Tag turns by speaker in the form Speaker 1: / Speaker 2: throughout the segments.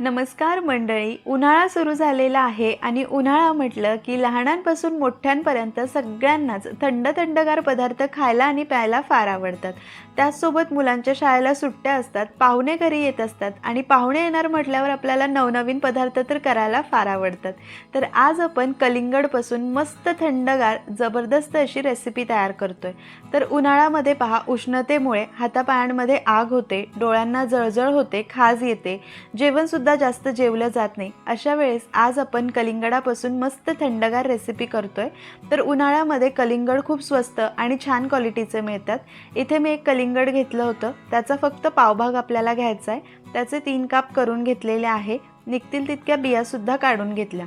Speaker 1: नमस्कार मंडळी उन्हाळा सुरू झालेला आहे आणि उन्हाळा म्हटलं की लहानांपासून मोठ्यांपर्यंत सगळ्यांनाच थंड थंडगार पदार्थ खायला आणि प्यायला फार आवडतात. त्याचसोबत मुलांच्या शाळेला सुट्ट्या असतात पाहुणे घरी येत असतात आणि पाहुणे येणार म्हटल्यावर आपल्याला नवनवीन पदार्थ तर करायला फार आवडतात. तर आज आपण कलिंगडपासून मस्त थंडगार जबरदस्त अशी रेसिपी तयार करतोय. तर उन्हाळ्यामध्ये पहा उष्णतेमुळे हातापायांमध्ये आग होते डोळ्यांना जळजळ होते खाज येते जेवणसुद्धा सुद्धा जास्त जेवलं जात नाही. अशा वेळेस आज आपण कलिंगडापासून मस्त थंडगार रेसिपी करतोय. तर उन्हाळ्यामध्ये कलिंगड खूप स्वस्त आणि छान क्वालिटीचे मिळतात. इथे मी एक कलिंगड घेतलं होतं. त्याचा फक्त पावभाग आपल्याला घ्यायचा आहे त्याचे तीन काप करून घेतलेले आहे. निघतील तितक्या बियासुद्धा काढून घेतल्या.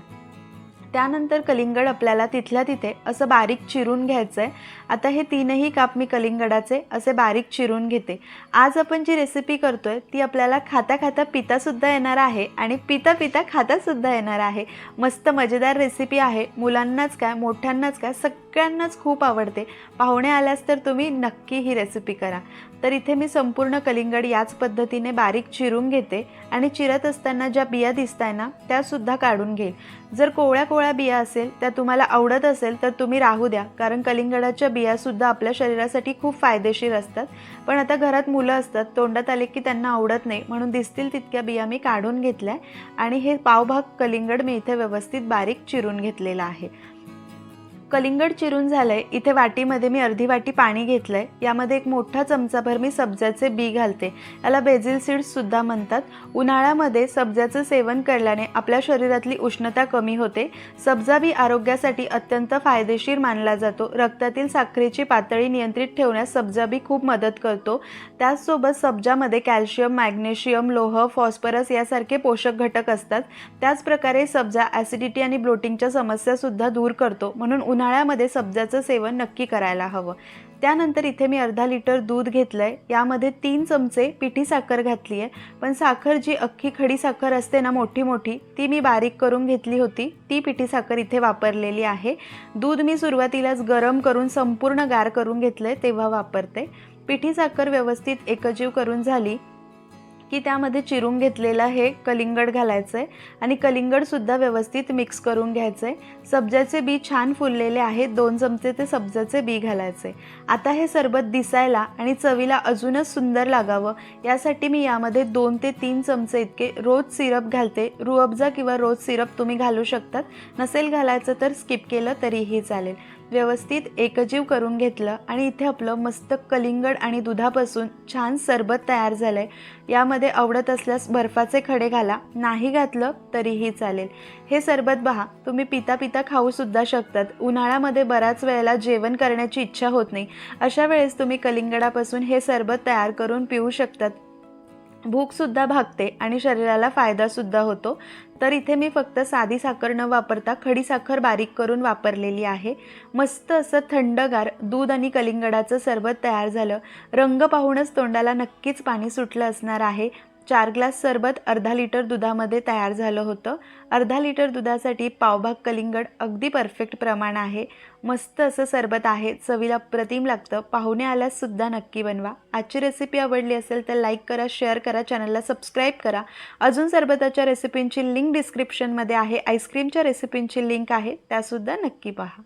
Speaker 1: त्यानंतर कलिंगड आपल्याला तिथल्या तिथे असं बारीक चिरून घ्यायचं आहे आता हे तीनही काप मी कलिंगडाचे असे बारीक चिरून घेते. आज आपण जी रेसिपी करतो आहे ती आपल्याला खाता खाता पितासुद्धा येणार आहे आणि पिता पिता खातासुद्धा येणार आहे. मस्त मजेदार रेसिपी आहे. मुलांनाच काय मोठ्यांनाच काय सगळ्यांनाच खूप आवडते. पाहुणे आल्यास तर तुम्ही नक्की ही रेसिपी करा. तर इथे मी संपूर्ण कलिंगड याच पद्धतीने बारीक चिरून घेते आणि चिरत असताना ज्या बिया दिसत आहे ना त्यासुद्धा काढून घेईल. जर कोवळ्या कोवळ्या बिया असेल त्या तुम्हाला आवडत असेल तर तुम्ही राहू द्या. कारण कलिंगडाच्या बियासुद्धा आपल्या शरीरासाठी खूप फायदेशीर असतात. पण आता घरात मुलं असतात तोंडात आले की त्यांना आवडत नाही. म्हणून दिसतील तितक्या बिया मी काढून घेतल्या. आणि हे पावभाग कलिंगड मी इथे व्यवस्थित बारीक चिरून घेतलेला आहे. कलिंगड चिरून झालंय. इथे वाटीमध्ये मी अर्धी वाटी पाणी घेतलंय. यामध्ये एक मोठा चमचाभर मी सब्जाचे बी घालते. याला बेझिल सीड्ससुद्धा म्हणतात. उन्हाळ्यामध्ये सब्जाचं सेवन केल्याने आपल्या शरीरातली उष्णता कमी होते. सब्जा बी आरोग्यासाठी अत्यंत फायदेशीर मानला जातो. रक्तातील साखरेची पातळी नियंत्रित ठेवण्यास सब्जा बी खूप मदत करतो. त्याचसोबत सब्जामध्ये कॅल्शियम मॅग्नेशियम लोह फॉस्फरस यासारखे पोषक घटक असतात. त्याचप्रकारे सब्जा ॲसिडिटी आणि ब्लोटिंगच्या समस्यासुद्धा दूर करतो. म्हणून उन्हाळ्यामध्ये सब्जाचं सेवन नक्की करायला हवं. त्यानंतर इथे मी अर्धा लिटर दूध घेतलं आहे यामध्ये तीन चमचे पिठी साखर घातली आहे पण साखर जी अख्खी खडी साखर असते ना मोठी मोठी ती मी बारीक करून घेतली होती. ती पिठी साखर इथे वापरलेली आहे. दूध मी सुरुवातीलाच गरम करून संपूर्ण गार करून घेतलं आहे तेव्हा वापरते. पिठी साखर व्यवस्थित एकजीव करून झाली. की त्यामध्ये चिरून घेतलेलं हे कलिंगड घालायचं आहे आणि कलिंगडसुद्धा व्यवस्थित मिक्स करून घ्यायचं आहे सब्जाचे बी छान फुललेले आहेत. दोन चमचे ते सब्जाचे बी घालायचे आता हे सरबत दिसायला आणि चवीला अजूनच सुंदर लागावं यासाठी मी यामध्ये दोन ते तीन चमचे इतके रोज सिरप घालते. रुअबजा किंवा रोज सिरप तुम्ही घालू शकतात. नसेल घालायचं तर स्किप केलं तरीही चालेल. व्यवस्थित एकजीव करून घेतलं आणि इथे आपलं मस्त कलिंगड आणि दुधापासून छान सरबत तयार झालं आहे यामध्ये आवडत असल्यास बर्फाचे खडे घाला नाही घातलं तरीही चालेल. हे सरबत पहा तुम्ही पिता पिता खाऊसुद्धा शकतात. उन्हाळ्यामध्ये बऱ्याच वेळेला जेवण करण्याची इच्छा होत नाही. अशा वेळेस तुम्ही कलिंगडापासून हे सरबत तयार करून पिऊ शकतात. भूकसुद्धा भागते आणि शरीराला फायदासुद्धा होतो. तर इथे मी फक्त साधी साखर न वापरता खडी साखर बारीक करून वापरलेली आहे. मस्त असं थंडगार दूध आणि कलिंगडाचं सरबत तयार झालं. रंग पाहूनच तोंडाला नक्कीच पाणी सुटलं असणार आहे. चार ग्लास सरबत अर्धा लिटर दुधामध्ये तयार झालं होतं. अर्धा लिटर दुधासाठी पावभाग कलिंगड अगदी परफेक्ट प्रमाण आहे. मस्त असं सरबत आहे. चवीला प्रतिम लागतं. पाहुणे आल्याससुद्धा नक्की बनवा. आजची रेसिपी आवडली असेल तर लाईक करा शेअर करा चॅनलला सबस्क्राईब करा. अजून सरबताच्या रेसिपींची लिंक डिस्क्रिप्शनमध्ये आहे. आईस्क्रीमच्या रेसिपींची लिंक आहे. त्यासुद्धा नक्की पहा.